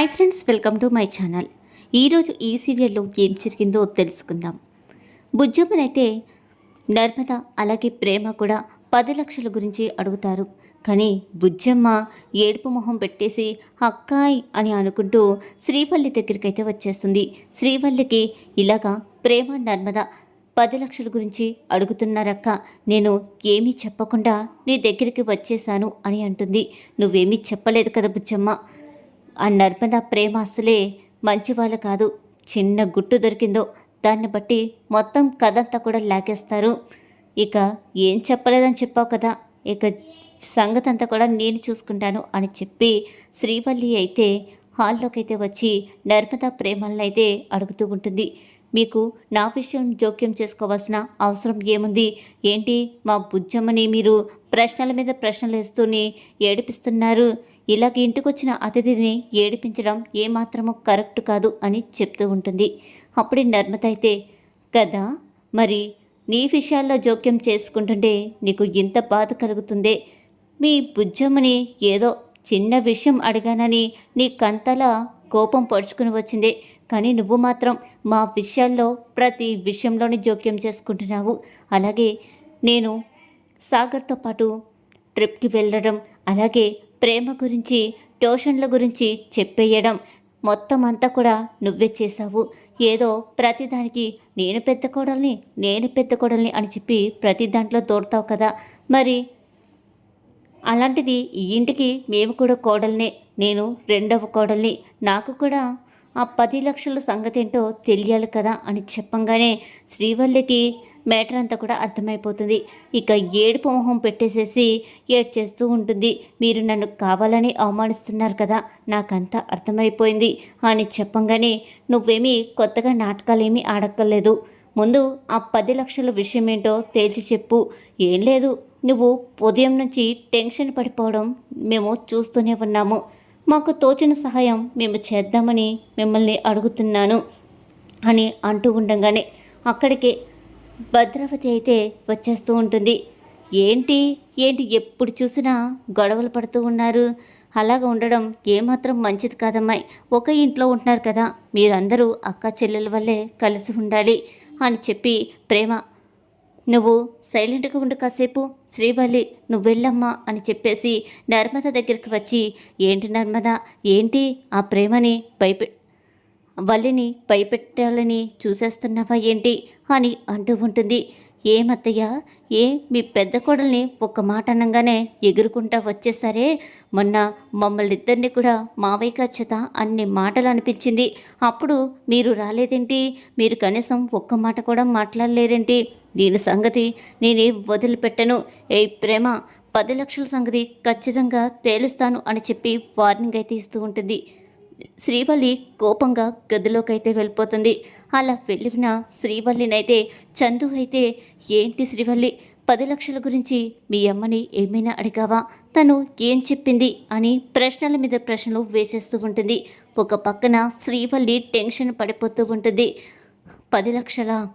Hi friends welcome to my channel ఈరోజు ఈ సీరియల్లో ఏం జరిగిందో తెలుసుకుందాం. బుజ్జమ్మనైతే నర్మద అలాగే ప్రేమ కూడా పది లక్షల గురించి అడుగుతారు. కానీ బుజ్జమ్మ ఏడుపు మొహం పెట్టేసి అక్కాయ్ అని అనుకుంటూ శ్రీవల్లి దగ్గరికైతే వచ్చేస్తుంది. శ్రీవల్లికి ఇలాగా ప్రేమ నర్మద పది లక్షల గురించి అడుగుతున్నారక్క. నేను ఏమీ చెప్పకుండా నీ దగ్గరికి వచ్చేసాను అని అంటుంది. నువ్వేమీ చెప్పలేదు కదా బుజ్జమ్మ? ఆ నర్మద ప్రేమ అసలే మంచివాళ్ళు కాదు. చిన్న గుట్టు దొరికిందో దాన్ని బట్టి మొత్తం కథంతా కూడా లాగేస్తారు. ఇక ఏం చెప్పలేదని చెప్పావు కదా? ఇక సంగతి అంతా కూడా నేను చూసుకుంటాను అని చెప్పి శ్రీవల్లి అయితే హాల్లోకి అయితే వచ్చి నర్మద ప్రేమలను అయితే అడుగుతూ ఉంటుంది. మీకు నా విషయం జోక్యం చేసుకోవాల్సిన అవసరం ఏముంది? ఏంటి మా బుజ్జమ్మని మీరు ప్రశ్నల మీద ప్రశ్నలు వేస్తూనే ఏడిపిస్తున్నారు? ఇలాగ ఇంటికొచ్చిన అతిథిని ఏడిపించడం ఏమాత్రమూ కరెక్ట్ కాదు అని చెప్తూ ఉంటుంది. అప్పుడే నర్మత అయితే కదా మరి నీ విషయాల్లో జోక్యం చేసుకుంటుంటే నీకు ఇంత బాధ కలుగుతుందే? మీ బుజ్జమ్మని ఏదో చిన్న విషయం అడిగానని నీకంతలా కోపం పడుచుకుని వచ్చిందే. కానీ నువ్వు మాత్రం మా విషయాల్లో ప్రతి విషయంలోని జోక్యం చేసుకుంటున్నావు. అలాగే నేను సాగర్తో పాటు ట్రిప్కి వెళ్ళడం అలాగే ప్రేమ గురించి ట్యూషన్ల గురించి చెప్పేయడం. మొత్తం అంతా కూడా నువ్వే చేశావు. ఏదో ప్రతిదానికి నేను పెద్ద కోడల్ని నేను పెద్ద కోడల్ని అని చెప్పి ప్రతి దాంట్లో దూరతావు కదా. మరి అలాంటిది ఈ ఇంటికి మేము కూడా కోడల్నే నేను రెండవ కోడల్ని. నాకు కూడా ఆ పది లక్షల సంగతి ఏంటో తెలియాలి కదా అని చెప్పంగానే శ్రీవల్లికి మేటర్ అంతా కూడా అర్థమైపోతుంది. ఇక ఏడుపు మొహం పెట్టేసేసి ఏడ్చేస్తూ ఉంటుంది. మీరు నన్ను కావాలని అవమానిస్తున్నారు కదా నాకంతా అర్థమైపోయింది. అని చెప్పంగానే నువ్వేమీ కొత్తగా నాటకాలేమీ ఆడక్కర్లేదు. ముందు ఆ పది లక్షల విషయం ఏంటో తేల్చి చెప్పు. ఏం లేదు నువ్వు ఉదయం నుంచి టెన్షన్ పడిపోవడం మేము చూస్తూనే ఉన్నాము. మాకు తోచిన సహాయం మేము చేద్దామని మిమ్మల్ని అడుగుతున్నాను అని అంటూ ఉండగానే అక్కడికి భద్రావతి అయితే వచ్చేస్తూ ఉంటుంది. ఏంటి? ఏంటి ఎప్పుడు చూసినా గొడవలు పడుతూ ఉన్నారు. అలాగ ఉండడం ఏమాత్రం మంచిది కాదమ్మాయి. ఒక ఇంట్లో ఉంటున్నారు కదా. మీరందరూ అక్క చెల్లెల వల్లే కలిసి ఉండాలి అని చెప్పి ప్రేమ. నువ్వు సైలెంట్గా ఉండు కాసేపు. శ్రీవల్లి నువ్వు వెళ్ళమ్మా అని చెప్పేసి నర్మద దగ్గరికి వచ్చి ఏంటి నర్మద? ఏంటి ఆ ప్రేమని భయపె వల్లిని భయపెట్టాలని చూసేస్తున్నావా ఏంటి? అని అంటూ ఉంటుంది. ఏమత్తయ్య ఏ మీ పెద్ద కోడల్ని ఒక్క మాట అనగానే ఎగురుకుంటా వచ్చేసరే? మొన్న మమ్మల్ని ఇద్దరిని కూడా మావయ్య చేత అన్ని మాటలు అనిపించింది. అప్పుడు మీరు రాలేదేంటి? మీరు కనీసం ఒక్క మాట కూడా మాట్లాడలేరేంటి? దీని సంగతి నేనేం వదిలిపెట్టను. ఏ ప్రేమ పది లక్షల సంగతి ఖచ్చితంగా తేలుస్తాను అని చెప్పి వార్నింగ్ అయితే ఇస్తూ ఉంటుంది. శ్రీవల్లి కోపంగా గదిలోకి అయితే వెళ్ళిపోతుంది. అలా వెళ్ళిన శ్రీవల్లినైతే చందు అయితే ఏంటి శ్రీవల్లి పది లక్షల గురించి మీ అమ్మని ఏమైనా అడిగావా? తను ఏం చెప్పింది? అని ప్రశ్నల మీద ప్రశ్నలు వేసేస్తూ ఉంటుంది. ఒక పక్కన శ్రీవల్లి టెన్షన్ పడిపోతూ ఉంటుంది. పది లక్షల?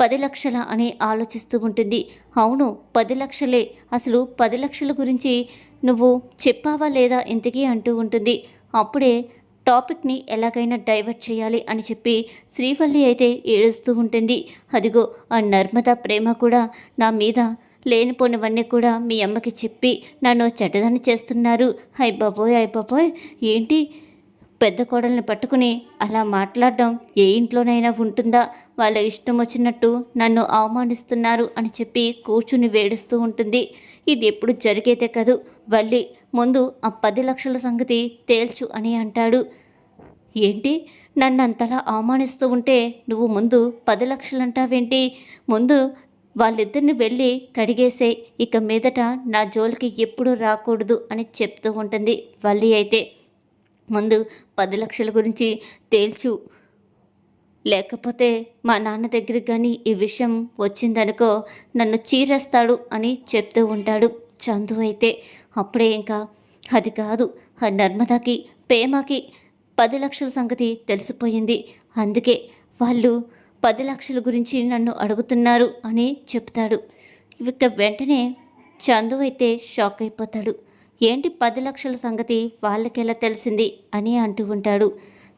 పది లక్షల? అని ఆలోచిస్తూ ఉంటుంది. అవును పది లక్షలే. అసలు పది లక్షల గురించి నువ్వు చెప్పావా లేదా? ఇంతకీ అంటూ ఉంటుంది. అప్పుడే టాపిక్ని ఎలాగైనా డైవర్ట్ చేయాలి అని చెప్పి శ్రీవల్లి అయితే ఏడుస్తూ ఉంటుంది. అదిగో ఆ నర్మద ప్రేమ కూడా నా మీద లేనిపోనివన్నీ కూడా మీ అమ్మకి చెప్పి నన్ను చెడ్డదాన్ని చేస్తున్నారు. హై బాబోయ్ హై బాబోయ్. ఏంటి? పెద్ద కోడల్ని పట్టుకుని అలా మాట్లాడడం ఏ ఇంట్లోనైనా ఉంటుందా? వాళ్ళ ఇష్టం వచ్చినట్టు నన్ను అవమానిస్తున్నారు అని చెప్పి కూర్చుని వేడుస్తూ ఉంటుంది. ఇది ఎప్పుడు జరిగేదే కదు? వల్లి ముందు ఆ పది లక్షల సంగతి తేల్చు అని అంటాడు. ఏంటి? నన్ను అంతలా అవమానిస్తూ ఉంటే నువ్వు ముందు పది లక్షలు అంటావేంటి ముందు వాళ్ళిద్దరిని వెళ్ళి కడిగేసే ఇక మీదట నా జోలికి ఎప్పుడు రాకూడదు అని చెప్తూ ఉంటుంది వల్లి అయితే. ముందు పది లక్షల గురించి తేల్చు. లేకపోతే మా నాన్న దగ్గరికి కానీ ఈ విషయం వచ్చిందనుకో నన్ను చీరేస్తాడు అని చెప్తూ ఉంటాడు చందు అయితే. అప్పుడే ఇంకా అది కాదు ఆ నర్మదాకి ప్రేమకి పది లక్షల సంగతి తెలిసిపోయింది. అందుకే వాళ్ళు పది లక్షల గురించి నన్ను అడుగుతున్నారు అని చెప్తాడు. ఇక వెంటనే చందు అయితే షాక్ అయిపోతాడు. ఏంటి పది లక్షల సంగతి వాళ్ళకెలా తెలిసింది అని అంటూ ఉంటాడు.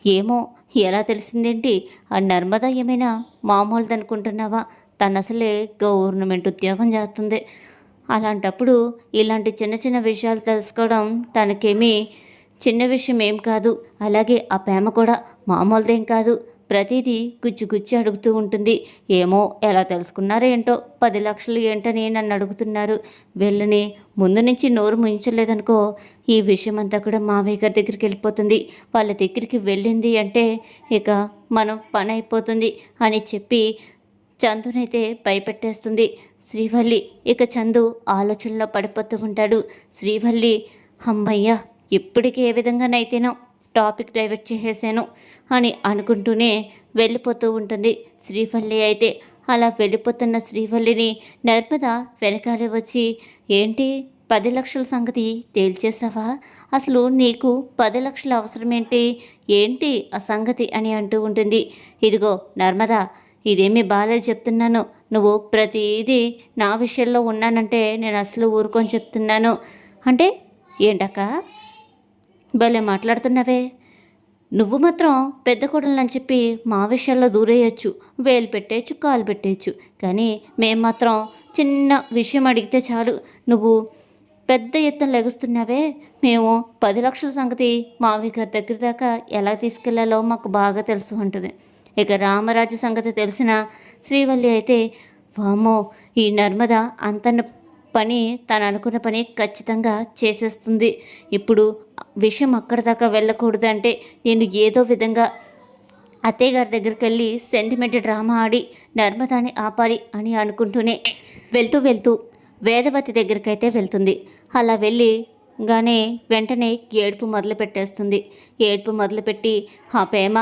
ఏమో ఎలా తెలిసిందేంటి? ఆ నర్మద ఏమైనా మామూలుది అనుకుంటున్నావా తను అసలే గవర్నమెంట్ ఉద్యోగం చేస్తుంది. అలాంటప్పుడు ఇలాంటి చిన్న చిన్న విషయాలు తెలుసుకోవడం తనకేమీ చిన్న విషయం ఏం కాదు. అలాగే ఆ ప్రేమ కూడా మామూలుదేం కాదు. ప్రతిదీ గుచ్చి గుచ్చి అడుగుతూ ఉంటుంది. ఏమో ఎలా తెలుసుకున్నారో ఏంటో పది లక్షలు ఏంటని నన్ను అడుగుతున్నారు. వెళ్ళని ముందు నుంచి నోరు ముయించలేదనుకో ఈ విషయం అంతా కూడా మావయ్య గారి దగ్గరికి వెళ్ళిపోతుంది. వాళ్ళ దగ్గరికి వెళ్ళింది అంటే ఇక మనం పని అయిపోతుంది అని చెప్పి చందునైతే భయపెట్టేస్తుంది. శ్రీవల్లి ఇక చందు ఆలోచనలో పడిపోతూ ఉంటాడు. శ్రీవల్లి అమ్మయ్య ఇప్పటికి ఏ విధంగానైతేనో టాపిక్ డైవర్ట్ చేసేసాను అని అనుకుంటూనే వెళ్ళిపోతూ ఉంటుంది శ్రీవల్లి అయితే. అలా వెళ్ళిపోతున్న శ్రీవల్లిని నర్మద వెనకాలే వచ్చి ఏంటి? పది లక్షల సంగతి తేల్చేసావా అసలు నీకు పది లక్షల అవసరం ఏంటి ఏంటి ఆ సంగతి? అని అంటూ ఉంటుంది. ఇదిగో నర్మదా ఇదేమి బాగాలేదు చెప్తున్నాను. నువ్వు ప్రతిదీ నా విషయంలో ఉన్నానంటే నేను అసలు ఊరుకొని చెప్తున్నాను. అంటే ఏంటక్క? భలే మాట్లాడుతున్నావే. నువ్వు మాత్రం పెద్ద కొడలని చెప్పి మా విషయాల్లో దూరేయచ్చు వేలు పెట్టేయచ్చు కాలు పెట్టేయచ్చు. కానీ మేము మాత్రం చిన్న విషయం అడిగితే చాలు. నువ్వు పెద్ద ఎత్తున లెగుస్తున్నావే. మేము పది లక్షల సంగతి మావి గారి దగ్గర దాకా ఎలా తీసుకెళ్ళాలో మాకు బాగా తెలుసు ఉంటుంది ఇక రామరాజు సంగతి తెలిసిన శ్రీవల్లి అయితే వామో ఈ నర్మద అంత పని తను అనుకున్న పని ఖచ్చితంగా చేసేస్తుంది. ఇప్పుడు విషయం అక్కడ దాకా వెళ్ళకూడదంటే నేను ఏదో విధంగా అత్తయ్య గారి దగ్గరికి వెళ్ళి సెంటిమెంట్ డ్రామా ఆడి నర్మదాని ఆపాలి అని అనుకుంటూనే వెళ్తూ వెళ్తూ వేదవతి దగ్గరికైతే వెళ్తుంది. అలా వెళ్ళి గానే వెంటనే ఏడుపు మొదలు పెట్టేస్తుంది. ఏడుపు మొదలుపెట్టి ఆ ప్రేమ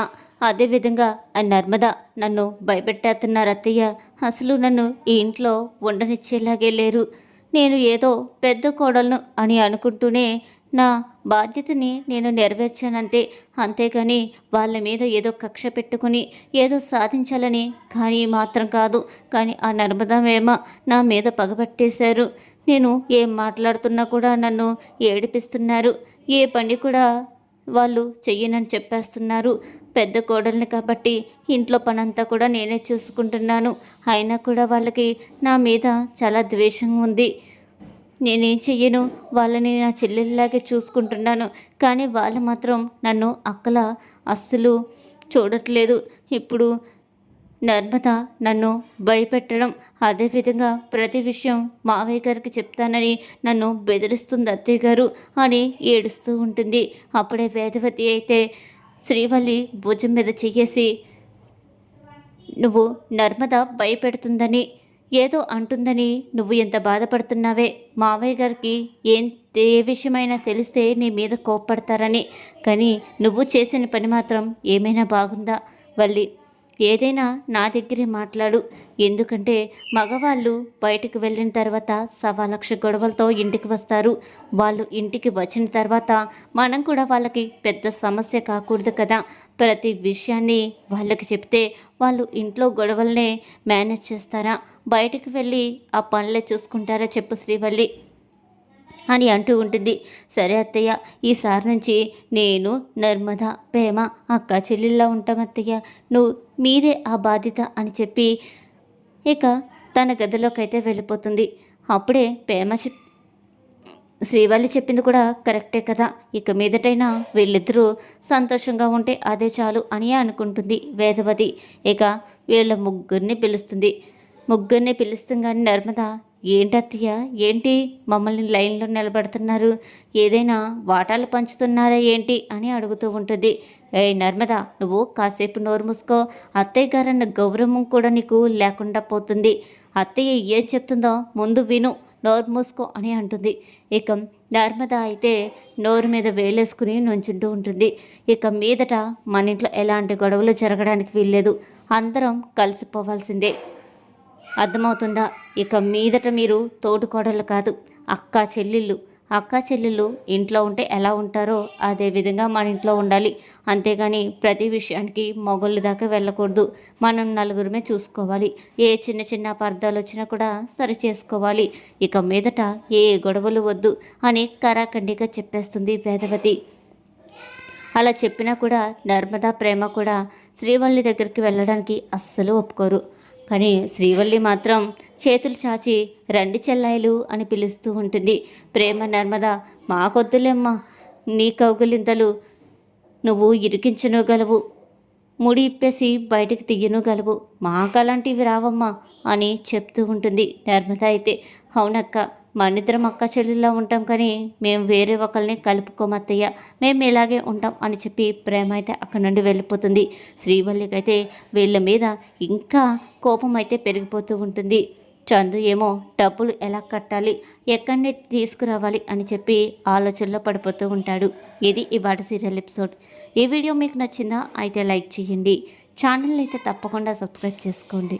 అదేవిధంగా ఆ నర్మద నన్ను భయపెట్టేస్తున్నారు అత్తయ్య. అసలు నన్ను ఈ ఇంట్లో ఉండనిచ్చేలాగే లేరు. నేను ఏదో పెద్ద కోడలను అని అనుకుంటూనే నా బాధ్యతని నేను నెరవేర్చానంతే. అంతేగాని వాళ్ళ మీద ఏదో కక్ష పెట్టుకుని ఏదో సాధించాలని కానీ మాత్రం కాదు. కానీ ఆ నర్మదమేమ నా మీద పగబట్టేశారు నేను ఏం మాట్లాడుతున్నా కూడా నన్ను ఏడిపిస్తున్నారు. ఏ పని కూడా వాళ్ళు చెయ్యనని చెప్పేస్తున్నారు. పెద్ద కోడల్ని కాబట్టి ఇంట్లో పనంతా కూడా నేనే చూసుకుంటున్నాను. అయినా కూడా వాళ్ళకి నా మీద చాలా ద్వేషం ఉంది. నేనేం చెయ్యను? వాళ్ళని నా చెల్లెల్లాగే చూసుకుంటున్నాను. కానీ వాళ్ళు మాత్రం నన్ను అక్కల అస్సలు చూడట్లేదు. ఇప్పుడు నర్మద నన్ను భయపెట్టడం అదేవిధంగా ప్రతి విషయం మావయ్య గారికి చెప్తానని నన్ను బెదిరిస్తుంది అత్తయ్య గారు అని ఏడుస్తూ ఉంటుంది. అప్పుడే వేదవతి అయితే శ్రీవల్లి భుజం మీద చెయ్యేసి నువ్వు నర్మద భయపెడుతుందని ఏదో అంటుందని నువ్వు ఎంత బాధపడుతున్నావే? మావయ్య గారికి ఏం ఏ విషయమైనా తెలిస్తే నీ మీద కోప్పడతారని. కానీ నువ్వు చేసిన పని మాత్రం ఏమైనా బాగుందా వల్లి ఏదైనా నా దగ్గరే మాట్లాడు. ఎందుకంటే మగవాళ్ళు బయటకు వెళ్ళిన తర్వాత సవా లక్ష గొడవలతో ఇంటికి వస్తారు. వాళ్ళు ఇంటికి వచ్చిన తర్వాత మనం కూడా వాళ్ళకి పెద్ద సమస్య కాకూడదు కదా. ప్రతి విషయాన్ని వాళ్ళకి చెప్తే వాళ్ళు ఇంట్లో గొడవలనే మేనేజ్ చేస్తారా? బయటకు వెళ్ళి ఆ పనులే చూసుకుంటారా చెప్పు శ్రీవల్లి? అని అంటూ ఉంటుంది. సరే అత్తయ్య ఈసారి నుంచి నేను నర్మద ప్రేమ అక్క చెల్లెల్లా ఉంటాం అత్తయ్య. నువ్వు మీదే ఆ బాధ్యత అని చెప్పి ఇక తన గదిలోకి అయితే వెళ్ళిపోతుంది. అప్పుడే ప్రేమ చెప్ శ్రీవల్లి చెప్పింది కూడా కరెక్టే కదా. ఇక మీదటైనా వీళ్ళిద్దరూ సంతోషంగా ఉంటే అదే చాలు అని అనుకుంటుంది వేదవతి. ఇక వీళ్ళ ముగ్గురిని పిలుస్తుంది. ముగ్గురిని పిలుస్తుంది కానీ నర్మద ఏంటత్తయ్య ఏంటి? మమ్మల్ని లైన్లో నిలబడుతున్నారు. ఏదైనా వాటాలు పంచుతున్నారా ఏంటి? అని అడుగుతూ ఉంటుంది. ఏ నర్మద నువ్వు కాసేపు నోరు మూసుకో. అత్తయ్య గారన్న గౌరవం కూడా నీకు లేకుండా పోతుంది. అత్తయ్య ఏం చెప్తుందో ముందు విను నోరు మూసుకో అని అంటుంది. ఇక నర్మద అయితే నోరు మీద వేలేసుకుని నుంచుంటూ ఉంటుంది. ఇక మీదట మన ఇంట్లో ఎలాంటి గొడవలు జరగడానికి వీల్లేదు. అందరం కలిసిపోవాల్సిందే. అర్థమవుతుందా? ఇక మీదట మీరు తోటికోడళ్ళు కాదు అక్క చెల్లెళ్ళు. అక్క చెల్లెళ్ళు ఇంట్లో ఉంటే ఎలా ఉంటారో అదే విధంగా మన ఇంట్లో ఉండాలి. అంతేగాని ప్రతి విషయానికి మొగళ్ళు దాకా వెళ్ళకూడదు. మనం నలుగురమే చూసుకోవాలి. ఏ చిన్న చిన్న అపార్థాలు వచ్చినా కూడా సరి చేసుకోవాలి. ఇక మీదట ఏ గొడవలు వద్దు అని కరాఖండిగా చెప్పేస్తుంది వేదవతి. అలా చెప్పినా కూడా నర్మదా ప్రేమ కూడా శ్రీవల్లి దగ్గరికి వెళ్ళడానికి అస్సలు ఒప్పుకోరు. కానీ శ్రీవల్లి మాత్రం చేతులు చాచి రండి చెల్లాయిలు అని పిలుస్తూ ఉంటుంది. ప్రేమ నర్మద మాకొద్దులేమ్మా నీ కౌగులింతలు నువ్వు ఇరికించనుగలవు ముడి ఇప్పేసి బయటికి తీయనుగలవు మాకు అలాంటివి రావమ్మా అని చెప్తూ ఉంటుంది నర్మద అయితే. అవునక్క మనిద్దరం అక్క చెల్లెల్లో ఉంటాం కానీ మేము వేరే ఒకరిని కలుపుకోమత్తయ్య. మేము ఇలాగే ఉంటాం అని చెప్పి ప్రేమ అయితే అక్కడి నుండి వెళ్ళిపోతుంది. శ్రీవల్లికి అయితే వీళ్ళ మీద ఇంకా కోపం అయితే పెరిగిపోతూ ఉంటుంది. చందు ఏమో డబ్బులు ఎలా కట్టాలి ఎక్కడిని తీసుకురావాలి అని చెప్పి ఆలోచనలో పడిపోతూ ఉంటాడు. ఇది ఇవాటి సీరియల్ ఎపిసోడ్. ఈ వీడియో మీకు నచ్చిందా అయితే లైక్ చేయండి. ఛానల్ అయితే తప్పకుండా సబ్స్క్రైబ్ చేసుకోండి.